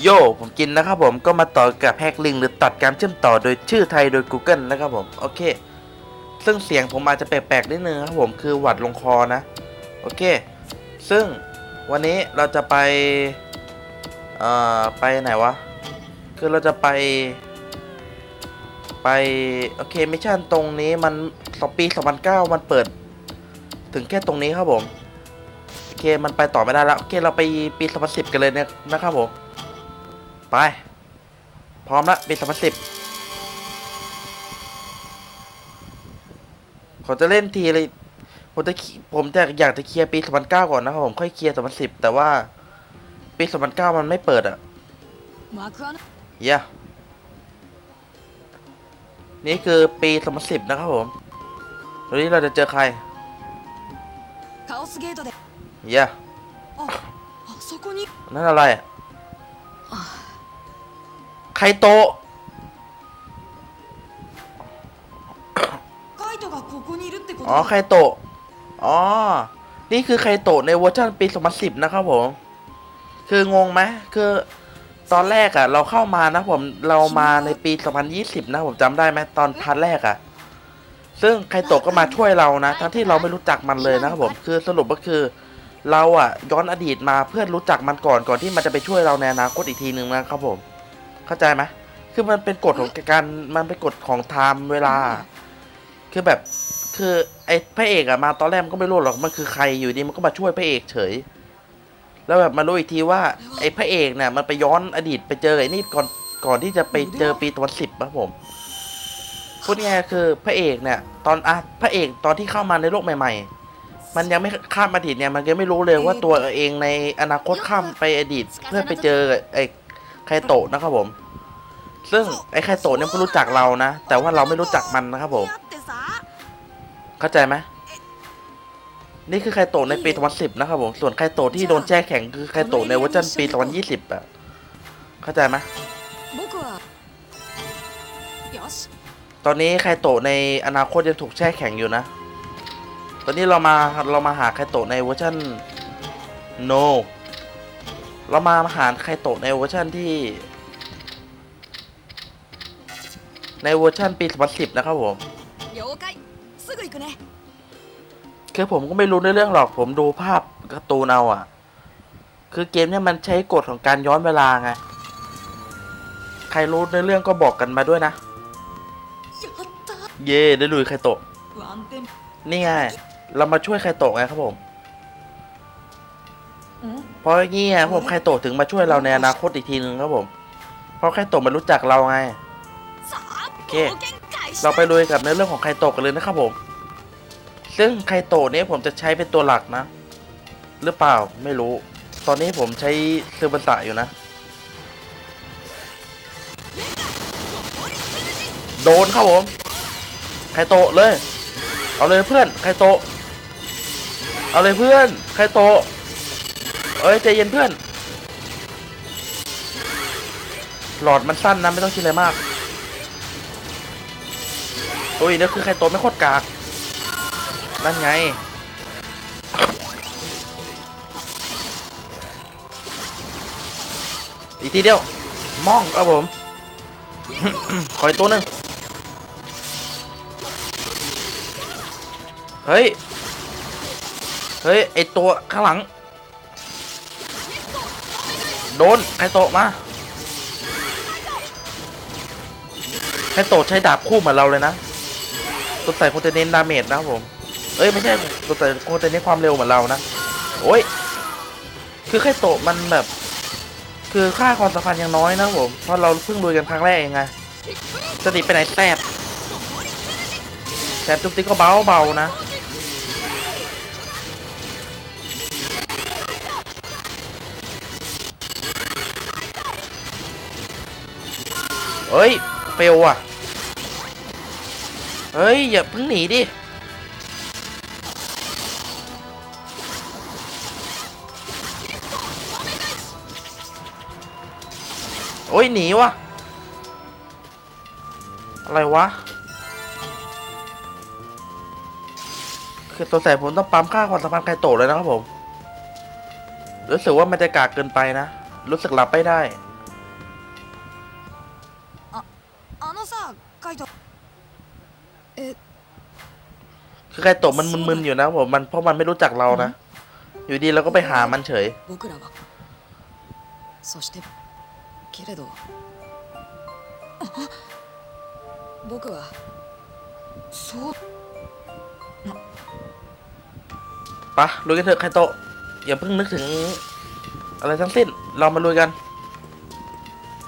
โยผมกินนะครับผมก็มาต่อกับแฮกลิงหรือตัดการเชื่อมต่อโดยชื่อไทยโดย Google นะครับผม โอเค ซึ่งเสียงผมอาจจะแปลกๆนิดนึงครับผมคือหวัดลงคอนะ โอเค ซึ่งวันนี้เราจะไป เอ่อ ไปไหนวะ คือเราจะไป ไป โอเคมิชชั่นตรงนี้มันสองปี 2009 มันเปิด ถึงแค่ตรงนี้ครับผม โอเค มันไปต่อไม่ได้แล้ว โอเค เราไปปี 2010 กันเลยเนี่ยนะครับผม ไป พร้อมละปีสองพันสิบขอจะเล่นทีเลยผมจะผมจะอยากจะเคลียร์ปีสองพันเก้าก่อนนะครับผมค่อยเคลียร์สองพันสิบแต่ว่าปีสองพันเก้ามันไม่เปิดอะเย่ะนี่คือปีสองพันสิบนะครับผมวันนี้เราจะเจอใครเย่ะนั่นอะไรอะ ไคโตะอ๋อไคโตะอ๋อ นี่คือไคโตะในเวอร์ชันปี2010 นะครับผม คืองงไหมคือตอนแรกอะ่ะ เราเข้ามานะผมเรามาในปี 2020 นะ ผมจำได้ไหมตอนพาร์ทแรกอะ่ะ ซึ่งไคโตะก็มาช่วยเรานะ ทั้งที่เราไม่รู้จักมันเลยนะครับผม คือสรุปก็คือ เราอะ่ะ ย้อนอดีตมาเพื่อรู้จักมันก่อนก่อนที่มันจะไปช่วยเราในอนาคตอีกทีหนึ่งนะครับผม เข้าใจไหมคือมันเป็นกฎของการมันเป็นกฎของไทม์เวลา คือแบบคือไอ้พระเอกอะมาตอนแรกมันก็ไม่รู้หรอกมันคือใครอยู่ดีมันก็มาช่วยพระเอกเฉย แล้วแบบมารู้อีกทีว่า ไอ้พระเอกเนี่ยมันไปย้อนอดีตไปเจอไอ้นี่ก่อนก่อนที่จะไปเจอปีตะวันสิบครับผมพูดง่ายๆคือพระเอกเนี่ย ตอนอะพระเอกตอนที่เข้ามาในโลกใหม่ ๆ มันยังไม่ข้ามอดีตเนี่ยมันยังไม่รู้เลยว่าตัวเองในอนาคตข้ามไปอดีตเพื่อไปเจอไอ้ ไคโตะนะครับผม ซึ่งไอ้ไคโตะเนี่ยก็รู้จักเรานะ แต่ว่าเราไม่รู้จักมันนะครับผม เข้าใจไหมนี่คือไคโตะในปี 2010 นะครับผม ส่วนไคโตะที่โดนแช่แข็งคือไคโตะในเวอร์ชันปี 2020อ่สิบอะเข้าใจไหมตอนนี้ไคโตะในอนาคตยังถูกแช่แข็งอยู่นะ ตอนนี้เรามาเรามาหาไคโตะในเวอร์ชัน no เรามาหารไคโตะในเวอร์ชันที่ ในเวอร์ชันปี 2010 นะครับผมคือผมก็ไม่รู้ในเรื่องหรอกผมดูภาพการ์ตูนเอาอะ คือเกมเนี่ยมันใช้กฎของการย้อนเวลาไง ใครรู้ในเรื่องก็บอกกันมาด้วยนะ เย่ได้ลุยไคโตะนี่ไง เรามาช่วยไคโตะไงครับผม พราะงี้ครับผมใครโตถึงมาช่วยเราในอนาคตอีกทีนึงครับผม เพราะใครโตมันรู้จักเราไงโอเค เราไปลุยกับในเรื่องของใครโตกันเลยนะครับผม ซึ่งใครโตนี้ผมจะใช้เป็นตัวหลักนะ หรือเปล่าไม่รู้ ตอนนี้ผมใช้ซือบันตะอยู่นะ โดนครับผมใครโตเลย เอาเลยเพื่อนใครโต เอาเลยเพื่อนใครโต อ้ยใจเย็นเพื่อน หลอดมันสั้นนะไม่ต้องคิดอะไรมากโอ้ยนี่คือไคโตไม่โคตรกากนั่นไง อีกทีเดียว มองครับผม ขออีกตัวหนึ่งเฮ้ย เฮ้ย ไอตัวข้างหลัง โดนไคโตะมาไคโตะใช้ดาบคู่เหมือนเราเลยนะตัวใส่คงจะเน้นดาเมจนะผม เอ้ยไม่ใช่ตัวใส่คงจะเน้นความเร็วเหมือนเรานะ โอ้ย คือไคโตะมันแบบ คือค่าความสัมพันธ์ยังน้อยนะผม เพราะเราเพิ่งลุยกันครั้งแรกเองไงสติไปไหนแสบแสบจุ๊บติ๊กก็เบาเบานะ เฮ้ยเฟลว่ะ เฮ้ย อย่าเพิ่งหนีดิ โอ้ย หนีวะอะไรวะ คือตัวแสบผมต้องปั๊มค่าความสัมพันธ์ไคโตเลยนะครับผม รู้สึกว่ามันจะกากเกินไปนะ รู้สึกรับไม่ได้ คือใครโตะมันมึนๆอยู่นะผมมันเพราะมันไม่รู้จักเรานะ อยู่ดีเราก็ไปหามันเฉย 僕らはそしてけれどあ僕はそう ปะลุยกันเถอะไคโตะอย่าเพิ่งนึกถึง อะไรทั้งสิ้น เรามาลุยกัน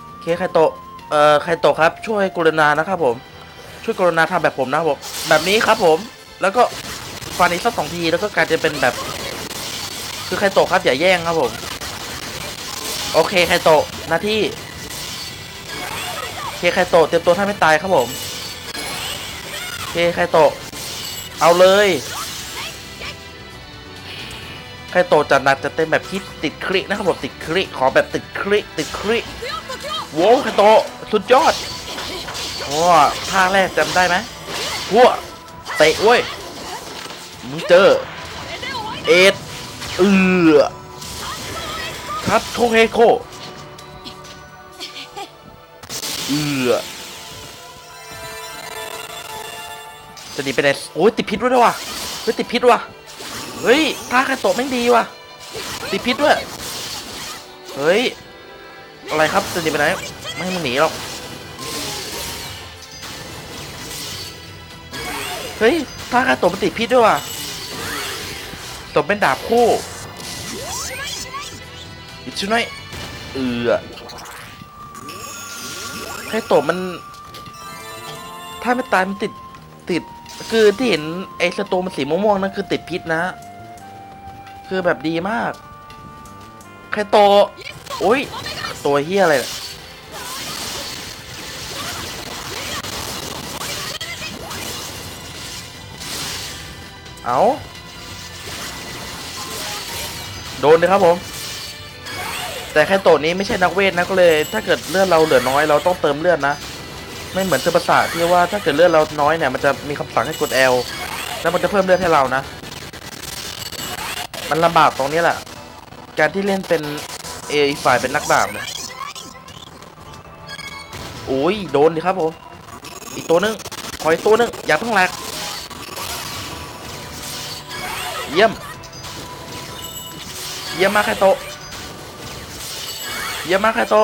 โอเคไคโตะเอ่อไคโตะครับ ช่วยกรุณานะครับผม ช่วยกรุณาทำแบบผมนะครับผม แบบนี้ครับผม แล้วก็ฟันอีกสักสองทีแล้วก็กลายจะเป็นแบบ คือไคโตะครับอย่าแย่งครับผม โอเคไคโตะหน้าที่เคไคโตะเตรียมตัวท่าไม่ตายครับผมเคไคโตะเอาเลยไคโตะจัดหนักจะเต็มแบบคิดติดคลินะครับผมติดคลิขอแบบติดคลิติดคลิโว้วไคโตะสุดยอดว้าภาคแรกจำได้ไหมวัว เตะเว้ยมึงเจอเอ็ดเอือคัดโทเฮโคเอือจะหนีไปไหนโอ้ยติดพิษด้วยว่ะเฮ้ยติดพิษว่ะเฮ้ยท่าไคโตะแม่งดีว่ะติดพิษด้วยเฮ้ยอะไรครับจะหนีไปไหนไม่ให้มึงหนีหรอก เฮ้ยท่าไคโตะมันติดพิษด้วยว่ะตบเป็นดาบคู่อิชุน้อยเอือไคโตะมัน ถ้าไม่ตายมันติดติด คือที่เห็นไอ้สตูมันสีม่วงๆนั่นคือติดพิษนะ คือแบบดีมากใครโตโอ้ยตัวเฮียอะไรนี่ย เอาโดนเลยครับผม แต่แค่โตะนี้ไม่ใช่นักเวทนะก็เลย ถ้าเกิดเลือดเราเหลือน้อยเราต้องเติมเลือดนะ ไม่เหมือนเซอร์ปสาที่ว่าถ้าเกิดเลือดเราน้อยเนี่ยมันจะมีคำสั่งให้กด L แล้วมันจะเพิ่มเลือดให้เรานะ มันลำบากตรงนี้แหละ การที่เล่นเป็นเอฝ่ายเป็นนักดาบเนี่ยโอ้ยโดนดิครับผม อีกตัวนึง ขออีกตัวนึง อย่าเพิ่งแหลก เยี่ยม เยี่ยมมากไคโตเยี่ยมมากไคโต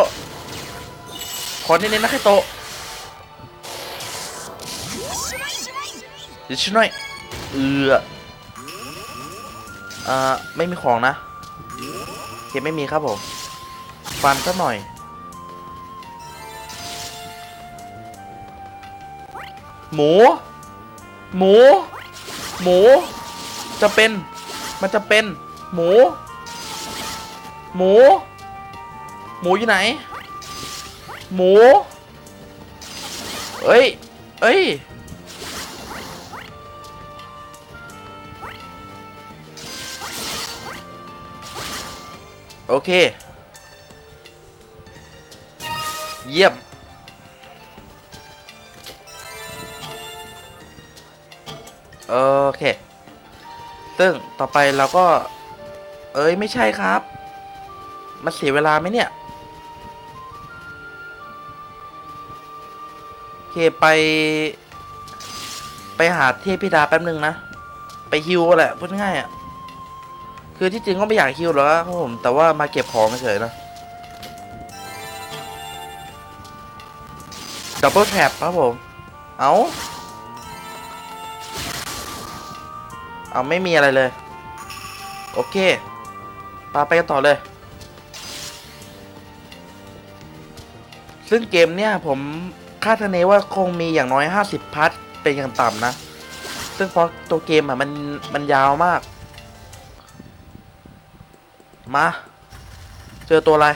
ขอเน้นๆนะไคโตะเดี๋ยวช่วยหน่อยเอืออ่อไม่มีของนะเคไม่มีครับผมฟันสักหน่อย หมู หมู หมู จะเป็น มันจะเป็น หมู หมู หมูอยู่ไหน หมู เอ้ย เอ้ย โอเค เยี่ยมโอเค ซึ่งต่อไปเราก็ เอ้ยไม่ใช่ครับ มันเสียเวลาไหมเนี่ยโอเคไป ไปหาเทพพิดาแป๊บนึงนะ ไปฮิวแหละพูดง่ายอะ คือที่จริงก็ไม่อยากฮิวหรอกครับผม แต่ว่ามาเก็บของเฉยนะดับเบิลแท็บครับผม เอา เอาไม่มีอะไรเลย โอเคปาไปกันต่อเลย ซึ่งเกมเนี่ยผมคาดคะเนว่าคงมีอย่างน้อย 50 พาร์ทเป็นอย่างต่ำนะ ซึ่งเพราะตัวเกมอะมันมันยาวมาก มา เจอตัวอะไร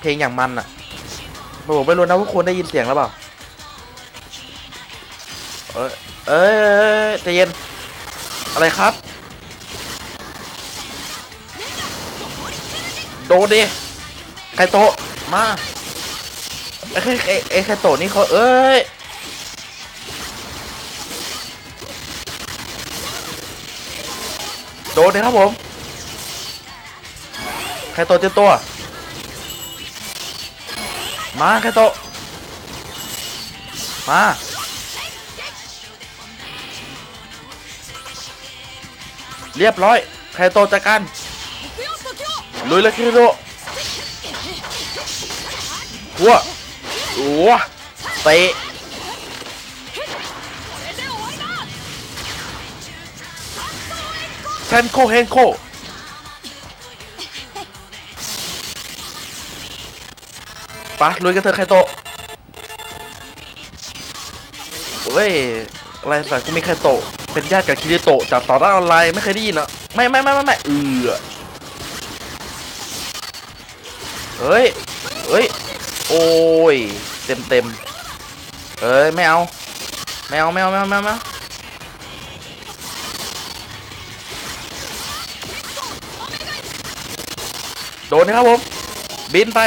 เพลงอย่างมันอะ ผมไม่รู้นะว่าคุณได้ยินเสียงหรือเปล่าเอ้ยเอ้ยเอ้ยใจเย็น อะไรครับ โดนดิไคโตะมาไอ้ไอ้ไอ้ไคโตะนี่เขาเอ้ยโดนเลยครับผมใคโตะเจ็บตัว มาครโตะมาเรียบร้อยครโตะจัดการลุยเลยครโตะหัวหัวเตะเซนโคเฮนโค ปะลุยกันเถอะไคโตะเฮ้ยอะไรสักกูมีไคโตะเป็นญาติกับคิริโตะจากต่อด้านออนไลน์ไม่เคยได้ยินเหรอไม่ไม่ไม่ไม่ไม่เออเฮ้ยเฮ้ยโอ้ยเต็มเต็มเอ้ยไม่เอาไม่เอาไม่เอาไม่เอาไม่เอาโดนนะครับผมบินไป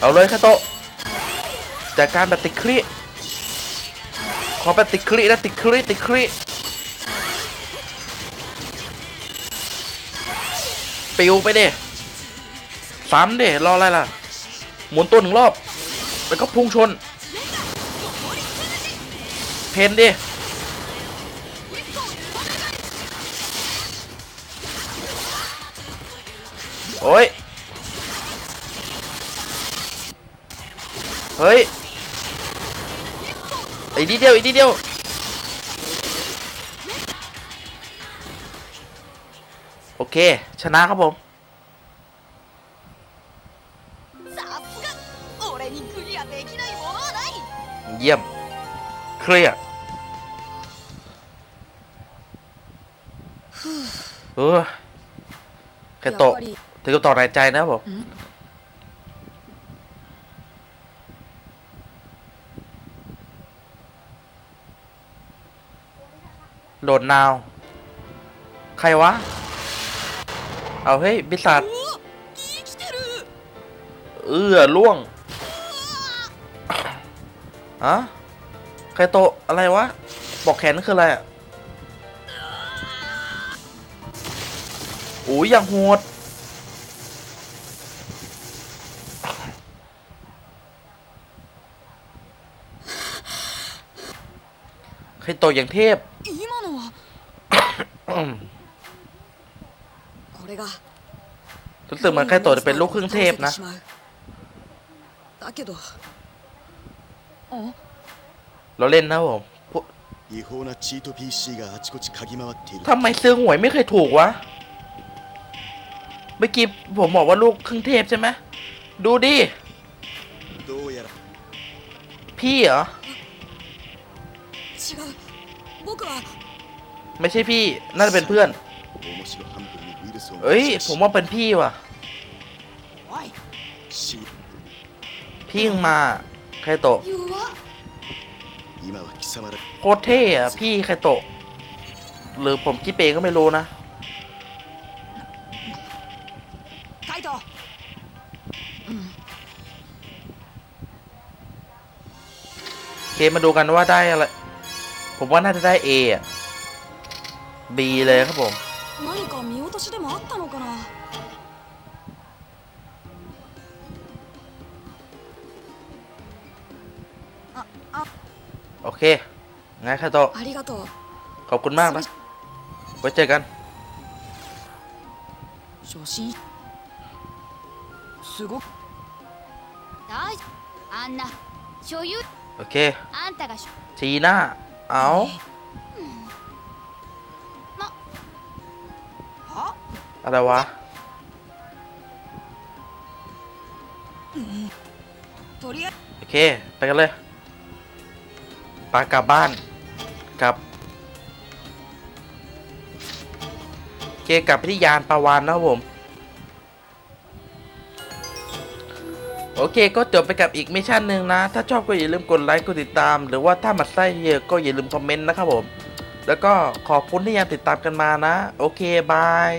เอาเลยคาโตะจากการแบบติดคลิขอแบบติดคลินะติดคลิติดคลิปิวไปเดิซ้ำดิรออะไรล่ะ หมุนตัวหนึ่งรอบ แล้วก็พุ่งชน เพนดิโอ้ย เฮ้ยอีกนิเดียวอีกนิเดียวโอเค ชนะครับผมเยี่ยม เคลียร์เออแค่ตกถึงกับต่อหายใจนะผม โดดนาว ใครวะ เอาเฮ้ยบิษัทเอื้อล่วงอะใครโตอะไรวะ บอกแขนคืออะไรอะโอ้ยอย่างโหดใครโตอย่างเทพ รู้สึกมันแค่ตัวจะเป็นลูกครึ่งเทพนะเราเล่นนะผมทำไมซื้อหวยไม่เคยถูกวะ เมื่อกี้ผมบอกว่าลูกครึ่งเทพใช่ไหม ดูดิ พี่เหรอ ไม่ใช่พี่ น่าจะเป็นเพื่อน เอ้ย ผมว่าเป็นพี่ว่ะ พี่งมาใครโตะโคตรเท่อะพี่ใครโตะ หรือผมคิดเปก็ไม่รู้นะ เคมาดูกันว่าได้อะไร ผมว่าน่าจะได้เออ B เลยครับผม 何か見落としでもあったのかなああ โอเค งั้นใครโตะ ありがとう ขอบคุณมากนะ ไว้เจอกัน 初心すごく大丈夫あんな所有 โอเค あんたがしょ ทีหน้า เอา อะไรวะโอเค ไปกันเลยปากลับบ้านกลับโอเคกลับไปที่ยานปาวานนะผม โอเคก็จบไปกับอีกมิชชั่นหนึ่งนะ ถ้าชอบก็อย่าลืมกดไลค์กดติดตาม หรือว่าถ้ามัดไส้เยอะก็อย่าลืมคอมเมนต์นะครับผม แล้วก็ขอบคุณที่ยังติดตามกันมานะ โอเค บาย